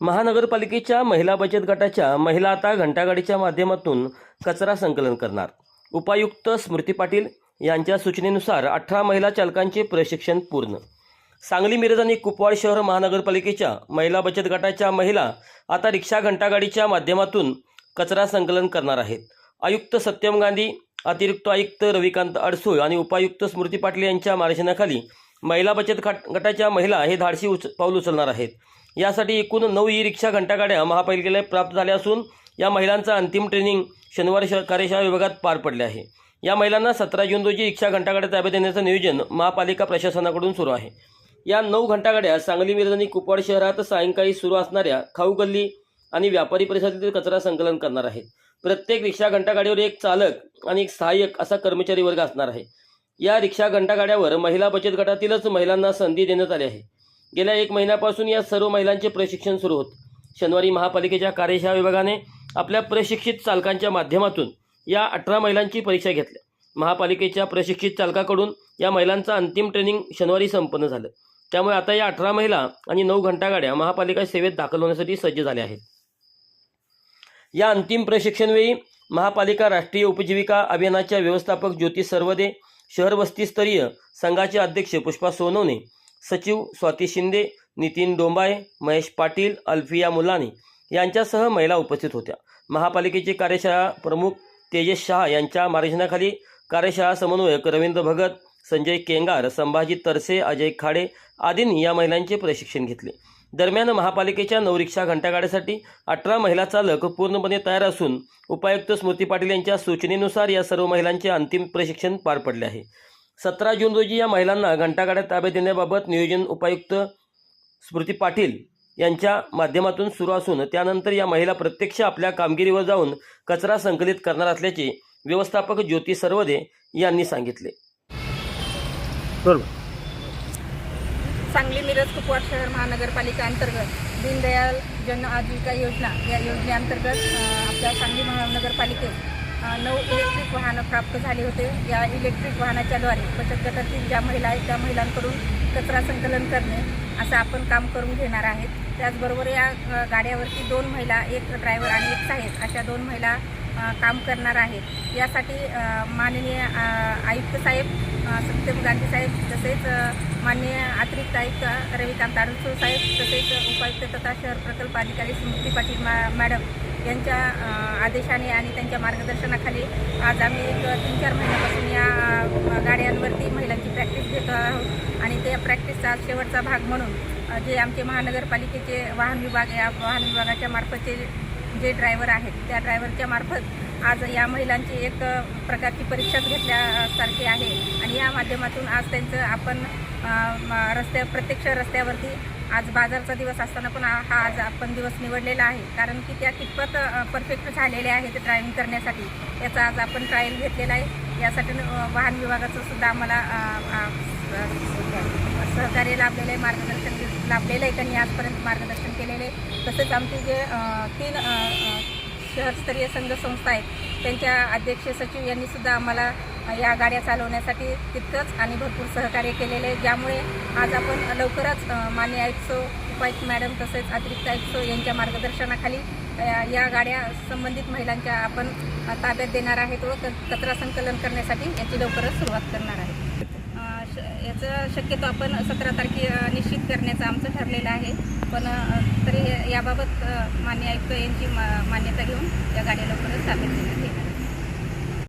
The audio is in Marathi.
महानगरपालिकेच्या महिला बचत गटाच्या महिला आता घंटागाडीच्या माध्यमातून कचरा संकलन करणार. उपायुक्त स्मृती पाटील यांच्या सूचनेनुसार अठरा महिला चालकांचे प्रशिक्षण पूर्ण. सांगली मिरज आणि कुपवाड शहर महानगरपालिकेच्या महिला बचत गटाच्या महिला आता रिक्षा घंटागाडीच्या माध्यमातून कचरा संकलन करणार आहेत. आयुक्त सत्यम गांधी अतिरिक्त आयुक्त रविकांत अडसूळ आणि उपायुक्त स्मृती पाटील यांच्या मार्गदर्शनाखाली महिला बचत गट गटाच्या महिला हे धाडसी उच पाऊल उचलणार आहेत. यासाठी एकूण नऊ ई रिक्षा घंटागाड्या महापालिकेला प्राप्त झाल्या असून या महिलांचं अंतिम ट्रेनिंग शनिवारी श कार्यशाळा विभागात पार पडले आहे. या महिलांना सतरा जून रोजी रिक्षा घंटागाड्या ताब्यात देण्याचं नियोजन महापालिका प्रशासनाकडून सुरू आहे. या नऊ घंटागाड्या सांगली मिरज आणि कुपवाड शहरात सायंकाळी सुरू असणाऱ्या खाऊ गल्ली आणि व्यापारी परिसरातील कचरा संकलन करणार आहेत. प्रत्येक रिक्षा घंटागाडीवर एक चालक आणि एक सहाय्यक असा कर्मचारी वर्ग असणार आहे. या रिक्षा घंटागाड्यावर महिला बचत गटातीलच महिलांना संधी देण्यात आली आहे. गेल्या एक महिन्यापासून या सर्व महिलांचे प्रशिक्षण सुरू होत. शनिवारी महापालिकेच्या कार्यशाळा विभागाने आपल्या प्रशिक्षित चालकांच्या माध्यमातून या अठरा महिलांची परीक्षा घेतल्या. महापालिकेच्या प्रशिक्षित चालकाकडून या महिलांचं अंतिम ट्रेनिंग शनिवारी संपन्न झालं. त्यामुळे आता या अठरा महिला आणि नऊ घंटागाड्या महापालिका सेवेत दाखल होण्यासाठी सज्ज झाल्या आहेत. या अंतिम प्रशिक्षणवेळी महापालिका राष्ट्रीय उपजीविका अभियानाच्या व्यवस्थापक ज्योती सर्वदे शहर वस्तीस्तरीय संघाचे अध्यक्ष पुष्पा सोनवणे सचिव स्वाती शिंदे नितीन डोंबाळे महेश पाटील अल्फिया मुलानी यांच्यासह महिला उपस्थित होत्या. महापालिकेचे कार्यशाळा प्रमुख तेजस शहा यांच्या मार्गदर्शनाखाली कार्यशाळा समन्वयक रवींद्र भगत संजय केंगार संभाजी तरसे अजय खाडे आदींनी या महिलांचे प्रशिक्षण घेतले. दरम्यान महापालिकेच्या नऊ रिक्षा घंटागाड्यासाठी अठरा महिला चालक पूर्णपणे तयार असून उपायुक्त स्मृती पाटील यांच्या सूचनेनुसार या सर्व महिलांचे अंतिम प्रशिक्षण पार पडले आहे. सतरा जून रोजी या महिलांना घंटागाड्या ताब्यात देण्याबाबत नियोजन उपायुक्त स्मृती पाटील यांच्या माध्यमातून सुरू असून त्यानंतर या महिला प्रत्यक्ष आपल्या कामगिरीवर जाऊन कचरा संकलित करणार असल्याचे व्यवस्थापक ज्योती सर्वदे यांनी सांगितले. बरोबर. सांगली मिरज कुपवाड शहर महानगरपालिका अंतर्गत दीनदयाल जन आजीविका योजना या योजनेअंतर्गत आपल्या सांगली महानगरपालिकेत नऊ इलेक्ट्रिक वाहनं प्राप्त झाले होते. या इलेक्ट्रिक वाहनाच्याद्वारे बचत गटातील ज्या महिला आहेत त्या महिलांकडून कचरा संकलन करणे असं आपण काम करून घेणार आहेत. त्याचबरोबर या गाड्यावरती दोन महिला एक ड्रायव्हर आणि एक साहेब अशा दोन महिला काम करणार आहेत यासाठी माननीय आयुक्त साहेब सत्यम गांधी साहेब तसेच माननीय अतिरिक्त आयुक्त रविकांत आडसूळ साहेब तसेच उपायुक्त तथा शहर प्रकल्प अधिकारी स्मृती पाटील मा मॅडम यांच्या आदेशाने आणि त्यांच्या मार्गदर्शनाखाली आज आम्ही एक तीन चार महिन्यापासून या गाड्यांवरती महिलांची प्रॅक्टिस घेत आहोत आणि त्या प्रॅक्टिसचा आज शेवटचा भाग म्हणून जे आमचे महानगरपालिकेचे वाहन विभाग या वाहन विभागाच्या मार्फतचे जे ड्रायव्हर आहेत त्या ड्रायव्हरच्या मार्फत आज या महिलांची एक प्रकारची परीक्षाच घेतल्यासारखी आहे. आणि या माध्यमातून आज त्यांचं आपण रस्त्या प्रत्यक्ष रस्त्यावरती आज बाजारचा दिवस असताना पण हा आज आपण दिवस निवडलेला आहे. कारण की त्या कितपत परफेक्ट झालेल्या आहेत ड्रायव्हिंग करण्यासाठी याचा आज आपण ट्रायल घेतलेला आहे. यासाठी वाहन विभागाचं सुद्धा आम्हाला कार्य लाभलेलं आहे मार्गदर्शन लाभलेलं आहे त्यांनी आजपर्यंत मार्गदर्शन केलेले आहे. तसेच आमचे जे तीन शहरस्तरीय संघ संस्था आहेत त्यांच्या अध्यक्ष सचिव यांनी सुद्धा आम्हाला या गाड्या चालवण्यासाठी तितकंच आणि भरपूर सहकार्य केलेले आहे. ज्यामुळे आज आपण लवकरच मान्य आयुक्तो उपायुक्त मॅडम तसेच अतिरिक्त आयुक्तो यांच्या मार्गदर्शनाखाली या गाड्या संबंधित महिलांच्या आपण ताब्यात देणार आहेत व कचरा संकलन करण्यासाठी याची लवकरच सुरुवात करणार आहे. याचं शक्यतो आपण सतरा तारखे निश्चित करण्याचं आमचं ठरलेलं आहे. पण तरी याबाबत मान्य आयुक्त यांची मा- मान्यता घेऊन या गाड्या लवकरच स्थापित केली